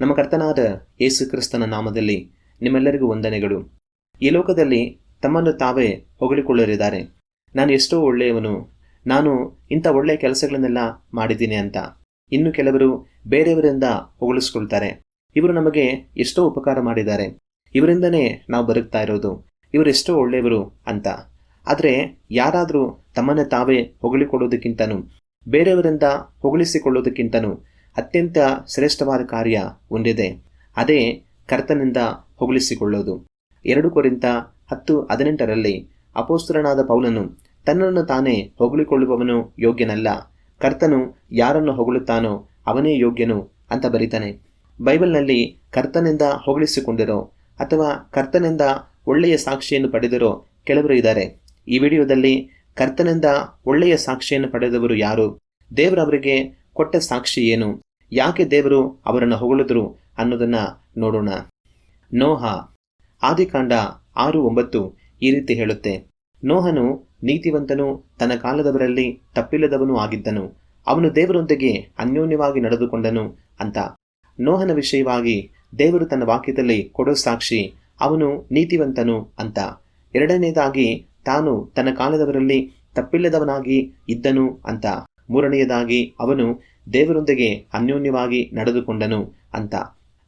ನಮ್ಮ ಕರ್ತನಾದ ಯೇಸು ಕ್ರಿಸ್ತನ ನಾಮದಲ್ಲಿ ನಿಮ್ಮೆಲ್ಲರಿಗೂ ವಂದನೆಗಳು. ಈ ಲೋಕದಲ್ಲಿ ತಮ್ಮನ್ನು ತಾವೇ ಹೊಗಳಿಕೊಳ್ಳರಿದ್ದಾರೆ. ನಾನು ಎಷ್ಟೋ ಒಳ್ಳೆಯವನು, ನಾನು ಇಂಥ ಒಳ್ಳೆಯ ಕೆಲಸಗಳನ್ನೆಲ್ಲ ಮಾಡಿದ್ದೀನಿ ಅಂತ. ಇನ್ನು ಕೆಲವರು ಬೇರೆಯವರಿಂದ ಹೊಗಳಿಸ್ಕೊಳ್ತಾರೆ. ಇವರು ನಮಗೆ ಎಷ್ಟೋ ಉಪಕಾರ ಮಾಡಿದ್ದಾರೆ. ಇವರಿಂದನೇ ನಾವು ಬದುಕ್ತಾ ಇರೋದು. ಇವರೆಷ್ಟೋ ಒಳ್ಳೆಯವರು ಅಂತ. ಆದರೆ ಯಾರಾದರೂ ತಮ್ಮನ್ನು ತಾವೇ ಹೊಗಳಿಕೊಳ್ಳೋದಕ್ಕಿಂತನೂ, ಬೇರೆಯವರಿಂದ ಹೊಗಳಿಸಿಕೊಳ್ಳೋದಕ್ಕಿಂತನೂ ಅತ್ಯಂತ ಶ್ರೇಷ್ಠವಾದ ಕಾರ್ಯ ಒಂದಿದೆ. ಅದೇ ಕರ್ತನಿಂದ ಹೊಗಳಿಸಿಕೊಳ್ಳೋದು ಎರಡು ಕೊರಿಂತ ಹತ್ತು ಹದಿನೆಂಟರಲ್ಲಿ ಅಪೋಸ್ತರನಾದ ಪೌಲನು ತನ್ನನ್ನು ತಾನೇ ಹೊಗಳಿಕೊಳ್ಳುವವನು ಯೋಗ್ಯನಲ್ಲ. ಕರ್ತನು ಯಾರನ್ನು ಹೊಗಳುತ್ತಾನೋ ಅವನೇ ಯೋಗ್ಯನು ಅಂತ ಬರೀತಾನೆ. ಬೈಬಲ್ನಲ್ಲಿ ಕರ್ತನಿಂದ ಹೊಗಳಿಸಿಕೊಂಡಿರೋ ಅಥವಾ ಕರ್ತನಿಂದ ಒಳ್ಳೆಯ ಸಾಕ್ಷಿಯನ್ನು ಪಡೆದಿರೋ ಕೆಲವರು ಇದ್ದಾರೆ. ಈ ವಿಡಿಯೋದಲ್ಲಿ ಕರ್ತನಿಂದ ಒಳ್ಳೆಯ ಸಾಕ್ಷಿಯನ್ನು ಪಡೆದವರು ಯಾರು? ದೇವರವರಿಗೆ ಕೊಟ್ಟ ಸಾಕ್ಷಿ ಏನು? ಯಾಕೆ ದೇವರು ಅವರನ್ನು ಹೊಗಳಿದ್ರು ಅನ್ನೋದನ್ನ ನೋಡೋಣ. ನೋಹ. ಆದಿಕಾಂಡ ಆರು ಒಂಬತ್ತು ಈ ರೀತಿ ಹೇಳುತ್ತೆ. ನೋಹನು ನೀತಿವಂತನು, ತನ್ನ ಕಾಲದವರಲ್ಲಿ ತಪ್ಪಿಲ್ಲದವನು ಆಗಿದ್ದನು. ಅವನು ದೇವರೊಂದಿಗೆ ಅನ್ಯೋನ್ಯವಾಗಿ ನಡೆದುಕೊಂಡನು ಅಂತ. ನೋಹನ ವಿಷಯವಾಗಿ ದೇವರು ತನ್ನ ವಾಕ್ಯದಲ್ಲಿ ಕೊಡೋ ಸಾಕ್ಷಿ ಅವನು ನೀತಿವಂತನು ಅಂತ. ಎರಡನೇದಾಗಿ, ತಾನು ತನ್ನ ಕಾಲದವರಲ್ಲಿ ತಪ್ಪಿಲ್ಲದವನಾಗಿ ಇದ್ದನು ಅಂತ. ಮೂರನೆಯದಾಗಿ, ಅವನು ದೇವರೊಂದಿಗೆ ಅನ್ಯೋನ್ಯವಾಗಿ ನಡೆದುಕೊಂಡನು ಅಂತ.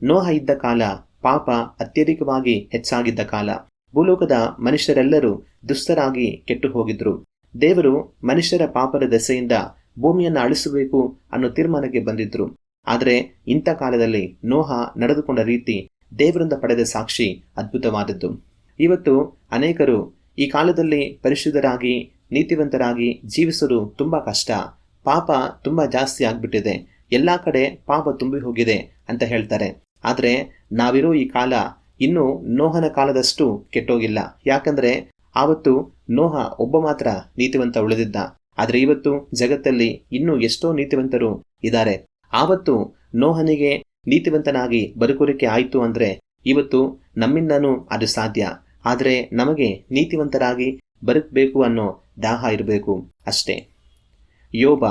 ನೋಹ ಇದ್ದ ಕಾಲ ಪಾಪ ಅತ್ಯಧಿಕವಾಗಿ ಹೆಚ್ಚಾಗಿದ್ದ ಕಾಲ. ಭೂಲೋಕದ ಮನುಷ್ಯರೆಲ್ಲರೂ ದುಸ್ತರಾಗಿ ಕೆಟ್ಟು ಹೋಗಿದ್ರು ದೇವರು ಮನುಷ್ಯರ ಪಾಪದ ದೆಸೆಯಿಂದ ಭೂಮಿಯನ್ನು ಅಳಿಸಬೇಕು ಅನ್ನೋ ತೀರ್ಮಾನಕ್ಕೆ ಬಂದಿದ್ರು. ಆದರೆ ಇಂಥ ಕಾಲದಲ್ಲಿ ನೋಹ ನಡೆದುಕೊಂಡ ರೀತಿ ದೇವರಿಂದ ಪಡೆದ ಸಾಕ್ಷಿ ಅದ್ಭುತವಾದದ್ದು. ಇವತ್ತು ಅನೇಕರು ಈ ಕಾಲದಲ್ಲಿ ಪರಿಶುದ್ಧರಾಗಿ, ನೀತಿವಂತರಾಗಿ ಜೀವಿಸಲು ತುಂಬಾ ಕಷ್ಟ. ಪಾಪ ತುಂಬಾ ಜಾಸ್ತಿ ಆಗ್ಬಿಟ್ಟಿದೆ. ಎಲ್ಲ ಕಡೆ ಪಾಪ ತುಂಬಿ ಹೋಗಿದೆ ಅಂತ ಹೇಳ್ತಾರೆ. ಆದರೆ ನಾವಿರೋ ಈ ಕಾಲ ಇನ್ನೂ ನೋಹನ ಕಾಲದಷ್ಟು ಕೆಟ್ಟೋಗಿಲ್ಲ. ಯಾಕಂದ್ರೆ ಆವತ್ತು ನೋಹ ಒಬ್ಬ ಮಾತ್ರ ನೀತಿವಂತ ಉಳಿದಿದ್ದ. ಆದರೆ ಇವತ್ತು ಜಗತ್ತಲ್ಲಿ ಇನ್ನೂ ಎಷ್ಟೋ ನೀತಿವಂತರು ಇದ್ದಾರೆ. ಆವತ್ತು ನೋಹನಿಗೆ ನೀತಿವಂತನಾಗಿ ಬದುಕೋಲಿಕ್ಕೆ ಆಯಿತು ಅಂದ್ರೆ ಇವತ್ತು ನಮ್ಮಿಂದನೂ ಅದು ಸಾಧ್ಯ. ಆದರೆ ನಮಗೆ ನೀತಿವಂತರಾಗಿ ಬದುಕಬೇಕು ಅನ್ನೋ ದಾಹ ಇರಬೇಕು ಅಷ್ಟೇ. ಯೋಬ.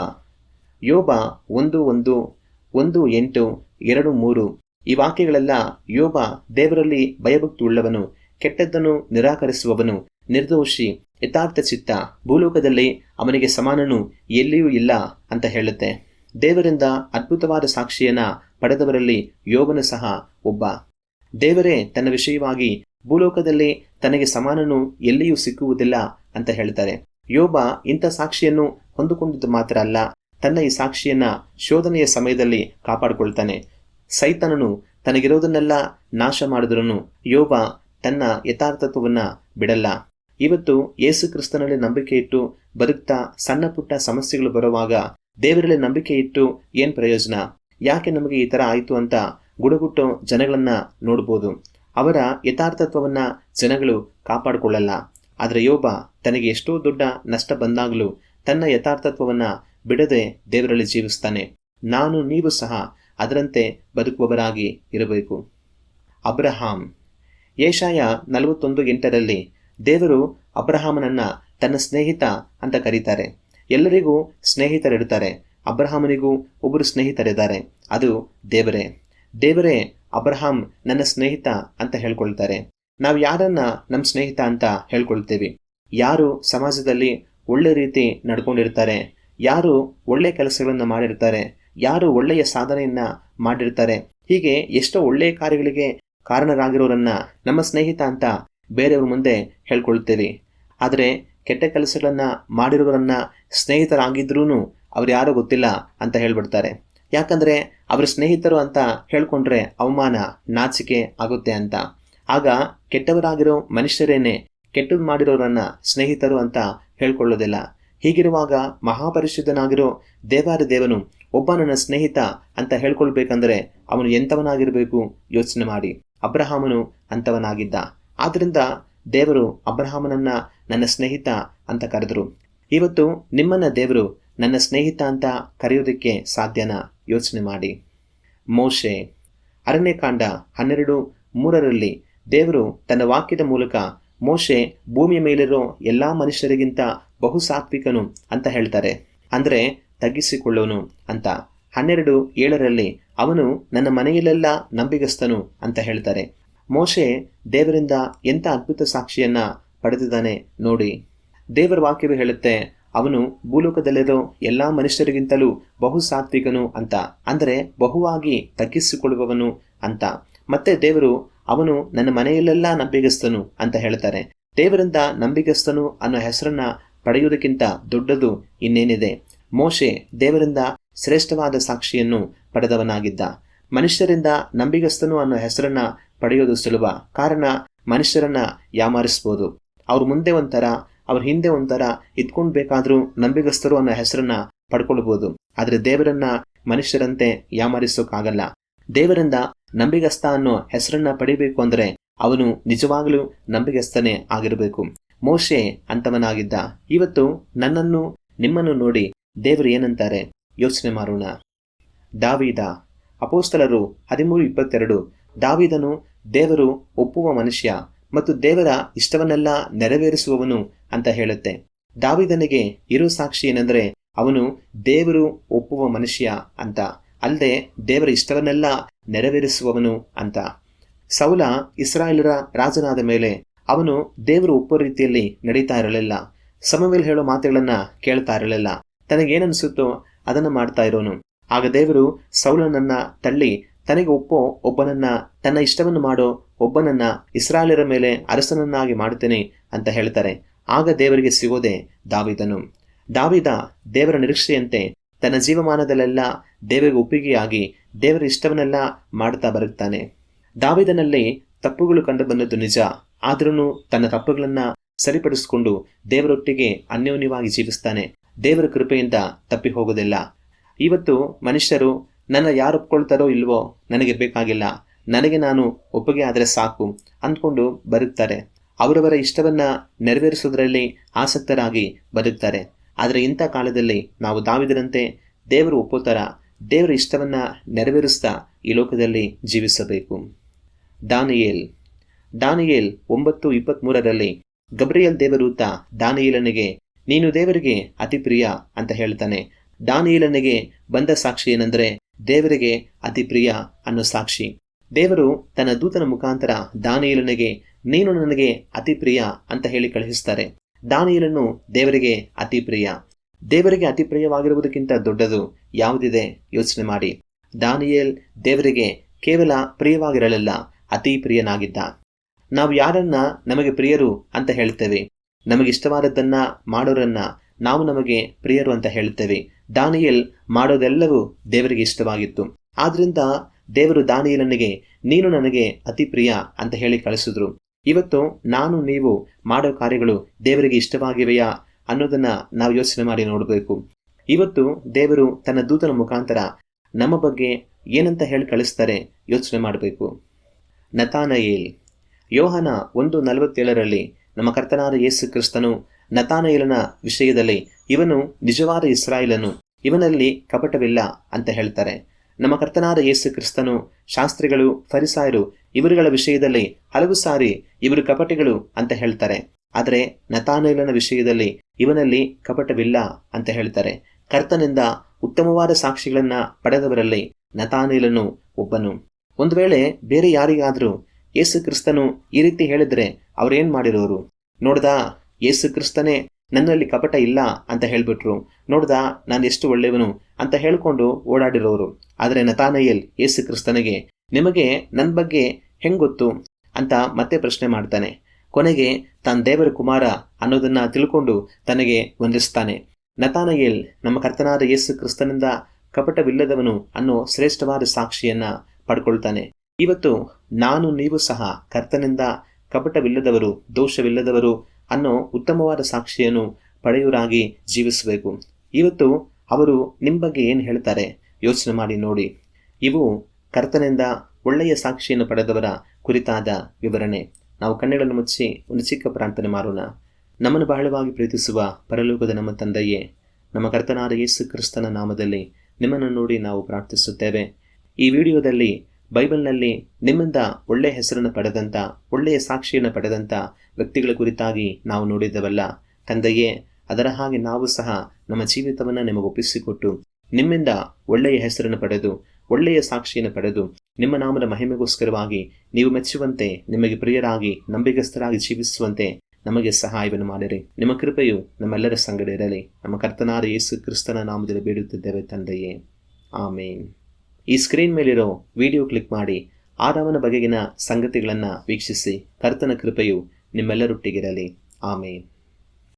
ಯೋಬ ಒಂದು ಒಂದು ಒಂದು, ಎಂಟು, ಎರಡು, ಮೂರು. ಈ ವಾಕ್ಯಗಳೆಲ್ಲ ಯೋಬ ದೇವರಲ್ಲಿ ಭಯಭಕ್ತಿ ಉಳ್ಳವನು ಕೆಟ್ಟದ್ದನ್ನು ನಿರಾಕರಿಸುವವನು, ನಿರ್ದೋಷಿ, ಯಥಾರ್ಥ ಚಿತ್ತ, ಭೂಲೋಕದಲ್ಲಿ ಅವನಿಗೆ ಸಮಾನನು, ಎಲ್ಲಿಯೂ ಇಲ್ಲ ಅಂತ ಹೇಳುತ್ತೆ. ದೇವರಿಂದ ಅದ್ಭುತವಾದ ಸಾಕ್ಷಿಯನ್ನ ಪಡೆದವರಲ್ಲಿ ಯೋಬನು ಸಹ ಒಬ್ಬ. ದೇವರೇ ತನ್ನ ವಿಷಯವಾಗಿ ಭೂಲೋಕದಲ್ಲಿ ತನಗೆ ಸಮಾನನು, ಎಲ್ಲಿಯೂ ಸಿಕ್ಕುವುದಿಲ್ಲ ಅಂತ ಹೇಳ್ತಾರೆ. ಯೋಬ ಇಂಥ ಸಾಕ್ಷಿಯನ್ನು ಹೊಂದಿಕೊಂಡಿದ್ದು ಮಾತ್ರ ಅಲ್ಲ, ತನ್ನ ಈ ಸಾಕ್ಷಿಯನ್ನ ಶೋಧನೆಯ ಸಮಯದಲ್ಲಿ ಕಾಪಾಡಿಕೊಳ್ತಾನೆ. ಸೈತನನು ತನಗಿರೋದನ್ನೆಲ್ಲ ನಾಶ ಮಾಡಿದ್ರೂ ಯೋಬ ತನ್ನ ಯಥಾರ್ಥತ್ವವನ್ನ ಬಿಡಲ್ಲ. ಇವತ್ತು ಯೇಸು ಕ್ರಿಸ್ತನಲ್ಲಿ ನಂಬಿಕೆ ಇಟ್ಟು ಬದುಕ್ತಾ ಸಣ್ಣ ಪುಟ್ಟ ಸಮಸ್ಯೆಗಳು ಬರುವಾಗ ದೇವರಲ್ಲಿ ನಂಬಿಕೆ ಇಟ್ಟು ಏನ್ ಪ್ರಯೋಜನ? ಯಾಕೆ ನಮಗೆ ಈ ತರ ಆಯ್ತು ಅಂತ ಗುಡುಗುಟ್ಟೋ ಜನಗಳನ್ನ ನೋಡ್ಬೋದು. ಅವರ ಯಥಾರ್ಥತ್ವವನ್ನ ಜನಗಳು ಕಾಪಾಡಿಕೊಳ್ಳಲ್ಲ. ಆದರೆ ಯೋಬ ತನಗೆ ಎಷ್ಟೋ ದೊಡ್ಡ ನಷ್ಟ ಬಂದಾಗಲೂ ತನ್ನ ಯಥಾರ್ಥತ್ವವನ್ನು ಬಿಡದೆ ದೇವರಲ್ಲಿ ಜೀವಿಸ್ತಾನೆ. ನಾನು, ನೀವು ಸಹ ಅದರಂತೆ ಬದುಕುವವರಾಗಿ ಇರಬೇಕು. ಅಬ್ರಹಾಂ. ಏಷಾಯ ನಲವತ್ತೊಂದು ಎಂಟರಲ್ಲಿ ದೇವರು ಅಬ್ರಹಾಮನನ್ನ ತನ್ನ ಸ್ನೇಹಿತ ಅಂತ ಕರೀತಾರೆ. ಎಲ್ಲರಿಗೂ ಸ್ನೇಹಿತರಿರ್ತಾರೆ ಅಬ್ರಹಾಮನಿಗೂ ಒಬ್ಬರು ಸ್ನೇಹಿತರಿದ್ದಾರೆ. ಅದು ದೇವರೇ. ದೇವರೇ, ಅಬ್ರಹಾಂ ನನ್ನ ಸ್ನೇಹಿತ ಅಂತ ಹೇಳ್ಕೊಳ್ತಾರೆ. ನಾವು ಯಾರನ್ನ ನಮ್ಮ ಸ್ನೇಹಿತ ಅಂತ ಹೇಳ್ಕೊಳ್ತೀವಿ. ಯಾರು ಸಮಾಜದಲ್ಲಿ ಒಳ್ಳೆ ರೀತಿ ನಡ್ಕೊಂಡಿರ್ತಾರೆ, ಯಾರು ಒಳ್ಳೆ ಕೆಲಸಗಳನ್ನು ಮಾಡಿರ್ತಾರೆ, ಯಾರು ಒಳ್ಳೆಯ ಸಾಧನೆಯನ್ನ ಮಾಡಿರ್ತಾರೆ, ಹೀಗೆ ಎಷ್ಟೋ ಒಳ್ಳೆಯ ಕಾರ್ಯಗಳಿಗೆ ಕಾರಣರಾಗಿರೋರನ್ನ ನಮ್ಮ ಸ್ನೇಹಿತ ಅಂತ ಬೇರೆಯವ್ರ ಮುಂದೆ ಹೇಳ್ಕೊಳ್ತೀವಿ. ಆದರೆ ಕೆಟ್ಟ ಕೆಲಸಗಳನ್ನ ಮಾಡಿರೋರನ್ನ ಸ್ನೇಹಿತರಾಗಿದ್ರೂ ಅವ್ರು ಯಾರೋ ಗೊತ್ತಿಲ್ಲ ಅಂತ ಹೇಳ್ಬಿಡ್ತಾರೆ. ಯಾಕಂದ್ರೆ ಅವ್ರ ಸ್ನೇಹಿತರು ಅಂತ ಹೇಳ್ಕೊಂಡ್ರೆ ಅವಮಾನ ನಾಚಿಕೆ ಆಗುತ್ತೆ ಅಂತ. ಆಗ ಕೆಟ್ಟವರಾಗಿರೋ ಮನುಷ್ಯರೇನೆ ಕೆಟ್ಟದ್ದು ಮಾಡಿರೋರನ್ನ ಸ್ನೇಹಿತರು ಅಂತ ಹೇಳ್ಕೊಳ್ಳೋದಿಲ್ಲ. ಹೀಗಿರುವಾಗ ಮಹಾಪರಿಶುದ್ಧನಾಗಿರೋ ದೇವಾರ ದೇವನು ಒಬ್ಬ ನನ್ನ ಸ್ನೇಹಿತ ಅಂತ ಹೇಳ್ಕೊಳ್ಬೇಕಂದ್ರೆ ಅವನು ಎಂಥವನಾಗಿರಬೇಕು ಯೋಚನೆ ಮಾಡಿ. ಅಬ್ರಹಾಮನು ಅಂಥವನಾಗಿದ್ದ. ಆದ್ದರಿಂದ ದೇವರು ಅಬ್ರಹಾಮನನ್ನ ನನ್ನ ಸ್ನೇಹಿತ ಅಂತ ಕರೆದರು. ಇವತ್ತು ನಿಮ್ಮನ್ನ ದೇವರು ನನ್ನ ಸ್ನೇಹಿತ ಅಂತ ಕರೆಯೋದಕ್ಕೆ ಸಾಧ್ಯನಾ? ಯೋಚನೆ ಮಾಡಿ. ಮೋಶೆ. ಅರಣ್ಯಕಾಂಡ ಹನ್ನೆರಡು ಮೂರರಲ್ಲಿ ದೇವರು ತನ್ನ ವಾಕ್ಯದ ಮೂಲಕ ಮೋಶೆ ಭೂಮಿಯ ಮೇಲಿರೋ ಎಲ್ಲಾ ಮನುಷ್ಯರಿಗಿಂತ ಬಹು ಸಾತ್ವಿಕನು ಅಂತ ಹೇಳ್ತಾರೆ. ಅಂದರೆ ತಗ್ಗಿಸಿಕೊಳ್ಳೋನು ಅಂತ. ಹನ್ನೆರಡು ಏಳರಲ್ಲಿ ಅವನು ನನ್ನ ಮನೆಯಲ್ಲೆಲ್ಲ ನಂಬಿಗಸ್ತನು ಅಂತ ಹೇಳ್ತಾರೆ. ಮೋಶೆ ದೇವರಿಂದ ಎಂಥ ಅದ್ಭುತ ಸಾಕ್ಷಿಯನ್ನ ಪಡೆದಿದ್ದಾನೆ ನೋಡಿ. ದೇವರ ವಾಕ್ಯವೇ ಹೇಳುತ್ತೆ, ಅವನು ಭೂಲೋಕದಲ್ಲಿರೋ ಎಲ್ಲ ಮನುಷ್ಯರಿಗಿಂತಲೂ ಬಹು ಸಾತ್ವಿಕನು ಅಂತ. ಅಂದರೆ ಬಹುವಾಗಿ ತಗ್ಗಿಸಿಕೊಳ್ಳುವವನು ಅಂತ. ಮತ್ತೆ ದೇವರು ಅವನು ನನ್ನ ಮನೆಯಲ್ಲೆಲ್ಲ ನಂಬಿಗಸ್ತನು ಅಂತ ಹೇಳ್ತಾರೆ ದೇವರಿಂದ ನಂಬಿಗಸ್ತನು ಅನ್ನೋ ಹೆಸರನ್ನ ಪಡೆಯುವುದಕ್ಕಿಂತ ದೊಡ್ಡದು ಇನ್ನೇನಿದೆ. ಮೋಶೆ ದೇವರಿಂದ ಶ್ರೇಷ್ಠವಾದ ಸಾಕ್ಷಿಯನ್ನು ಪಡೆದವನಾಗಿದ್ದ. ಮನುಷ್ಯರಿಂದ ನಂಬಿಗಸ್ತನು ಅನ್ನೋ ಹೆಸರನ್ನ ಪಡೆಯೋದು ಸುಲಭ. ಕಾರಣ, ಮನುಷ್ಯರನ್ನ ಯಾಮಾರಿಸ್ಬೋದು. ಅವ್ರ ಮುಂದೆ ಒಂಥರ, ಅವ್ರ ಹಿಂದೆ ಒಂಥರ ಇದ್ಕೊಂಡ್ ಬೇಕಾದ್ರೂ ನಂಬಿಗಸ್ತರು ಅನ್ನೋ ಹೆಸರನ್ನ ಪಡ್ಕೊಳ್ಬೋದು. ಆದರೆ ದೇವರನ್ನ ಮನುಷ್ಯರಂತೆ ಯಾಮಾರಿಸೋಕ್ಕಾಗಲ್ಲ ದೇವರಿಂದ ನಂಬಿಗಸ್ತ ಅನ್ನೋ ಹೆಸರನ್ನ ಪಡಿಬೇಕು ಅಂದ್ರೆ ಅವನು ನಿಜವಾಗಲೂ ನಂಬಿಗಸ್ತನೇ ಆಗಿರಬೇಕು. ಮೋಶೆ ಅಂತವನಾಗಿದ್ದ ಇವತ್ತು ನನ್ನನ್ನು, ನಿಮ್ಮನ್ನು ನೋಡಿ ದೇವರು ಏನಂತಾರೆ? ಯೋಚನೆ ಮಾಡೋಣ. ದಾವಿದ. ಅಪೋಸ್ತಲರು ಹದಿಮೂರು ಇಪ್ಪತ್ತೆರಡು. ದಾವಿದನು ದೇವರು ಒಪ್ಪುವ ಮನುಷ್ಯ ಮತ್ತು ದೇವರ ಇಷ್ಟವನ್ನೆಲ್ಲ ನೆರವೇರಿಸುವವನು ಅಂತ ಹೇಳುತ್ತೆ. ದಾವಿದನಿಗೆ ಇರೋ ಸಾಕ್ಷಿ ಏನೆಂದರೆ ಅವನು ದೇವರು ಒಪ್ಪುವ ಮನುಷ್ಯ ಅಂತ. ಅಲ್ಲದೆ ದೇವರ ಇಷ್ಟವನ್ನೆಲ್ಲ ನೆರವೇರಿಸುವವನು ಅಂತ. ಸೌಲ ಇಸ್ರಾಯೇಲರ ರಾಜನಾದ ಮೇಲೆ ಅವನು ದೇವರು ಒಪ್ಪೋ ರೀತಿಯಲ್ಲಿ ನಡೀತಾ ಇರಲಿಲ್ಲ. ಸಮವೇಲ್ ಹೇಳೋ ಮಾತುಗಳನ್ನ ಕೇಳ್ತಾ ಇರಲಿಲ್ಲ. ತನಗೇನಿಸುತ್ತೋ ಅದನ್ನ ಮಾಡ್ತಾ ಇರೋನು. ಆಗ ದೇವರು ಸೌಲನನ್ನ ತಳ್ಳಿ, ತನಗೆ ಒಪ್ಪೋ ಒಬ್ಬನನ್ನ, ತನ್ನ ಇಷ್ಟವನ್ನು ಮಾಡೋ ಒಬ್ಬನನ್ನ ಇಸ್ರಾಯೇಲರ ಮೇಲೆ ಅರಸನನ್ನಾಗಿ ಮಾಡುತ್ತೇನೆ ಅಂತ ಹೇಳ್ತಾರೆ. ಆಗ ದೇವರಿಗೆ ಸಿಗೋದೆ ದಾವಿದನು. ದಾವಿದ ದೇವರ ನಿರೀಕ್ಷೆಯಂತೆ ತನ್ನ ಜೀವಮಾನದಲ್ಲೆಲ್ಲ ದೇವರಿಗೆ ಒಪ್ಪಿಗೆಯಾಗಿ ದೇವರ ಇಷ್ಟವನ್ನೆಲ್ಲ ಮಾಡ್ತಾ ಬರುತ್ತಾನೆ. ದಾವಿದನಲ್ಲಿ ತಪ್ಪುಗಳು ಕಂಡು ಬಂದದ್ದು ನಿಜ. ಆದ್ರೂ ತನ್ನ ತಪ್ಪುಗಳನ್ನ ಸರಿಪಡಿಸಿಕೊಂಡು ದೇವರೊಟ್ಟಿಗೆ ಅನ್ಯೋನ್ಯವಾಗಿ ಜೀವಿಸ್ತಾನೆ. ದೇವರ ಕೃಪೆಯಿಂದ ತಪ್ಪಿ ಹೋಗೋದಿಲ್ಲ ಇವತ್ತು ಮನುಷ್ಯರು, ನನ್ನ ಯಾರು ಒಪ್ಕೊಳ್ತಾರೋ ಇಲ್ವೋ ನನಗೆ ಬೇಕಾಗಿಲ್ಲ. ನನಗೆ ನಾನು ಒಪ್ಪಿಗೆ ಆದರೆ ಸಾಕು ಅಂದ್ಕೊಂಡು ಬರುತ್ತಾರೆ. ಅವರವರ ಇಷ್ಟವನ್ನ ನೆರವೇರಿಸೋದ್ರಲ್ಲಿ ಆಸಕ್ತರಾಗಿ ಬದುಕ್ತಾರೆ. ಆದರೆ ಇಂಥ ಕಾಲದಲ್ಲಿ ನಾವು ದಾವಿದರಂತೆ ದೇವರು ಒಪ್ಪೋತರ ದೇವರ ಇಷ್ಟವನ್ನು ನೆರವೇರಿಸ್ತಾ ಈ ಲೋಕದಲ್ಲಿ ಜೀವಿಸಬೇಕು. ದಾನಿಯೇಲ್. ದಾನಿಯೇಲ್ ಒಂಬತ್ತು ಇಪ್ಪತ್ತ್ಮೂರರಲ್ಲಿ ಗಬ್ರಿಯಲ್ ದೇವರೂತ ದಾನಿಯೇಲನಿಗೆ, ನೀನು ದೇವರಿಗೆ ಅತಿ ಪ್ರಿಯ ಅಂತ ಹೇಳ್ತಾನೆ. ದಾನಿಯೇಲನಿಗೆ ಬಂದ ಸಾಕ್ಷಿ ಏನಂದ್ರೆ ದೇವರಿಗೆ ಅತಿ ಪ್ರಿಯ ಅನ್ನೋ ಸಾಕ್ಷಿ. ದೇವರು ತನ್ನ ದೂತನ ಮುಖಾಂತರ ದಾನಿಯೇಲನಿಗೆ, ನೀನು ನನಗೆ ಅತಿ ಪ್ರಿಯ ಅಂತ ಹೇಳಿ ಕಳುಹಿಸ್ತಾರೆ. ದಾನಿಯೇಲನು ದೇವರಿಗೆ ಅತಿ ಪ್ರಿಯ ದೇವರಿಗೆ ಅತಿ ಪ್ರಿಯವಾಗಿರುವುದಕ್ಕಿಂತ ದೊಡ್ಡದು ಯಾವುದಿದೆ? ಯೋಚನೆ ಮಾಡಿ. ದಾನಿಯೇಲ್ ದೇವರಿಗೆ ಕೇವಲ ಪ್ರಿಯವಾಗಿರಲಿಲ್ಲ ಅತಿ ಪ್ರಿಯನಾಗಿದ್ದ ನಾವು ಯಾರನ್ನ ನಮಗೆ ಪ್ರಿಯರು ಅಂತ ಹೇಳ್ತೇವೆ ನಮಗಿಷ್ಟವಾದದ್ದನ್ನ ಮಾಡೋರನ್ನ ನಾವು ನಮಗೆ ಪ್ರಿಯರು ಅಂತ ಹೇಳ್ತೇವೆ ದಾನಿಯಲ್ ಮಾಡೋದೆಲ್ಲವೂ ದೇವರಿಗೆ ಇಷ್ಟವಾಗಿತ್ತು. ಆದ್ರಿಂದ ದೇವರು ದಾನಿಯಲನಿಗೆ, ನೀನು ನನಗೆ ಅತಿ ಪ್ರಿಯ ಅಂತ ಹೇಳಿ ಕಳಿಸಿದ್ರು. ಇವತ್ತು ನಾನು ನೀವು ಮಾಡೋ ಕಾರ್ಯಗಳು ದೇವರಿಗೆ ಇಷ್ಟವಾಗಿವೆಯಾ ಅನ್ನೋದನ್ನ ನಾವು ಯೋಚನೆ ಮಾಡಿ ನೋಡಬೇಕು. ಇವತ್ತು ದೇವರು ತನ್ನ ದೂತನ ಮುಖಾಂತರ ನಮ್ಮ ಬಗ್ಗೆ ಏನಂತ ಹೇಳಿ ಕಳಿಸ್ತಾರೆ ಯೋಚನೆ ಮಾಡಬೇಕು. ನತಾನಯೇಲ್. ಯೋಹನ ಒಂದು ನಲವತ್ತೇಳರಲ್ಲಿ ನಮ್ಮ ಕರ್ತನಾದ ಯೇಸು ಕ್ರಿಸ್ತನು ನತಾನಯೇಲನ ವಿಷಯದಲ್ಲಿ ಇವನು ನಿಜವಾದ ಇಸ್ರಾಯೇಲನು, ಇವನಲ್ಲಿ ಕಪಟವಿಲ್ಲ ಅಂತ ಹೇಳ್ತಾರೆ. ನಮ್ಮ ಕರ್ತನಾದ ಯೇಸು ಕ್ರಿಸ್ತನು, ಶಾಸ್ತ್ರಿಗಳು, ಫರಿಸಾಯರು ಇವರುಗಳ ವಿಷಯದಲ್ಲಿ ಹಲವು ಸಾರಿ ಇವರು ಕಪಟಿಗಳು ಅಂತ ಹೇಳ್ತಾರೆ. ಆದರೆ ನತಾನೇಲನ ವಿಷಯದಲ್ಲಿ ಇವನಲ್ಲಿ ಕಪಟವಿಲ್ಲ ಅಂತ ಹೇಳ್ತಾರೆ. ಕರ್ತನಿಂದ ಉತ್ತಮವಾದ ಸಾಕ್ಷಿಗಳನ್ನ ಪಡೆದವರಲ್ಲಿ ನತಾನೇಲನು ಒಬ್ಬನು. ಒಂದು ವೇಳೆ ಬೇರೆ ಯಾರಿಗಾದರೂ ಯೇಸು ಕ್ರಿಸ್ತನು ಈ ರೀತಿ ಹೇಳಿದ್ರೆ ಅವ್ರೇನ್ ಮಾಡಿರೋರು? ನೋಡ್ದಾ, ಯೇಸು ಕ್ರಿಸ್ತನೇ ನನ್ನಲ್ಲಿ ಕಪಟ ಇಲ್ಲ ಅಂತ ಹೇಳ್ಬಿಟ್ರು. ನೋಡ್ದ, ನಾನು ಎಷ್ಟು ಒಳ್ಳೆಯವನು ಅಂತ ಹೇಳ್ಕೊಂಡು ಓಡಾಡಿರೋರು. ಆದರೆ ನತಾನಯ್ಯಲ್ ಯೇಸು ಕ್ರಿಸ್ತನಿಗೆ ನಿಮಗೆ ನನ್ನ ಬಗ್ಗೆ ಹೆಂಗೊತ್ತು? ಅಂತ ಮತ್ತೆ ಪ್ರಶ್ನೆ ಮಾಡ್ತಾನೆ. ಕೊನೆಗೆ ತನ್ನ ದೇವರ ಕುಮಾರ ಅನ್ನೋದನ್ನ ತಿಳ್ಕೊಂಡು ತನಗೆ ವಂದಿಸ್ತಾನೆ. ನತಾನಯೇಲ್, ನಮ್ಮ ಕರ್ತನಾದ ಯೇಸು ಕ್ರಿಸ್ತನಿಂದ ಕಪಟವಿಲ್ಲದವನು ಅನ್ನೋ ಶ್ರೇಷ್ಠವಾದ ಸಾಕ್ಷಿಯನ್ನ ಪಡ್ಕೊಳ್ತಾನೆ. ಇವತ್ತು ನಾನು, ನೀವು ಸಹ ಕರ್ತನಿಂದ ಕಪಟವಿಲ್ಲದವರು, ದೋಷವಿಲ್ಲದವರು ಅನ್ನೋ ಉತ್ತಮವಾದ ಸಾಕ್ಷಿಯನ್ನು ಪಡೆಯುವರಾಗಿ ಜೀವಿಸಬೇಕು. ಇವತ್ತು ಅವರು ನಿಮ್ಮ ಬಗ್ಗೆ ಏನು ಹೇಳ್ತಾರೆ? ಯೋಚನೆ ಮಾಡಿ ನೋಡಿ. ಇವು ಕರ್ತನಿಂದ ಒಳ್ಳೆಯ ಸಾಕ್ಷಿಯನ್ನು ಪಡೆದವರ ಕುರಿತಾದ ವಿವರಣೆ. ನಾವು ಕಣ್ಣುಗಳನ್ನು ಮುಚ್ಚಿ ಒಂದು ಚಿಕ್ಕ ಪ್ರಾರ್ಥನೆ ಮಾಡೋಣ. ನಮ್ಮನ್ನು ಬಹಳವಾಗಿ ಪ್ರೀತಿಸುವ ಪರಲೋಕದ ನಮ್ಮ ತಂದೆಯೇ, ನಮ್ಮ ಕರ್ತನಾದ ಯೇಸು ಕ್ರಿಸ್ತನ ನಾಮದಲ್ಲಿ ನಿಮ್ಮನ್ನು ನೋಡಿ ನಾವು ಪ್ರಾರ್ಥಿಸುತ್ತೇವೆ. ಈ ವಿಡಿಯೋದಲ್ಲಿ ಬೈಬಲ್ನಲ್ಲಿ ನಿಮ್ಮಿಂದ ಒಳ್ಳೆಯ ಹೆಸರನ್ನು ಪಡೆದಂಥ, ಒಳ್ಳೆಯ ಸಾಕ್ಷಿಯನ್ನು ಪಡೆದಂಥ ವ್ಯಕ್ತಿಗಳ ಕುರಿತಾಗಿ ನಾವು ನೋಡಿದ್ದವಲ್ಲ. ತಂದೆಯೇ, ಅದರ ಹಾಗೆ ನಾವು ಸಹ ನಮ್ಮ ಜೀವಿತವನ್ನು ನಿಮಗೆ ಒಪ್ಪಿಸಿಕೊಟ್ಟು ನಿಮ್ಮಿಂದ ಒಳ್ಳೆಯ ಹೆಸರನ್ನು ಪಡೆದು, ಒಳ್ಳೆಯ ಸಾಕ್ಷಿಯನ್ನು ಪಡೆದು ನಿಮ್ಮ ನಾಮದ ಮಹಿಮೆಗೋಸ್ಕರವಾಗಿ ನೀವು ಮೆಚ್ಚುವಂತೆ, ನಿಮಗೆ ಪ್ರಿಯರಾಗಿ ನಂಬಿಕಸ್ಥರಾಗಿ ಜೀವಿಸುವಂತೆ ನಮಗೆ ಸಹಾಯವನ್ನು ಮಾಡಿರಿ. ನಿಮ್ಮ ಕೃಪೆಯು ನಮ್ಮೆಲ್ಲರ ಸಂಗಡ ಇರಲಿ. ನಮ್ಮ ಕರ್ತನಾದ ಯೇಸು ಕ್ರಿಸ್ತನ ನಾಮದಲ್ಲಿ ಬೇಡುತ್ತಿದ್ದೇವೆ ತಂದೆಯೇ. ಆಮೇನ್. ಈ ಸ್ಕ್ರೀನ್ ಮೇಲಿರೋ ವಿಡಿಯೋ ಕ್ಲಿಕ್ ಮಾಡಿ ಆದಾಮನ ಬಗೆಗಿನ ಸಂಗತಿಗಳನ್ನು ವೀಕ್ಷಿಸಿ ಕರ್ತನ ಕೃಪೆಯು ನಿಮ್ಮೆಲ್ಲರೊಟ್ಟಿಗಿರಲಿ. ಆಮೇನ್.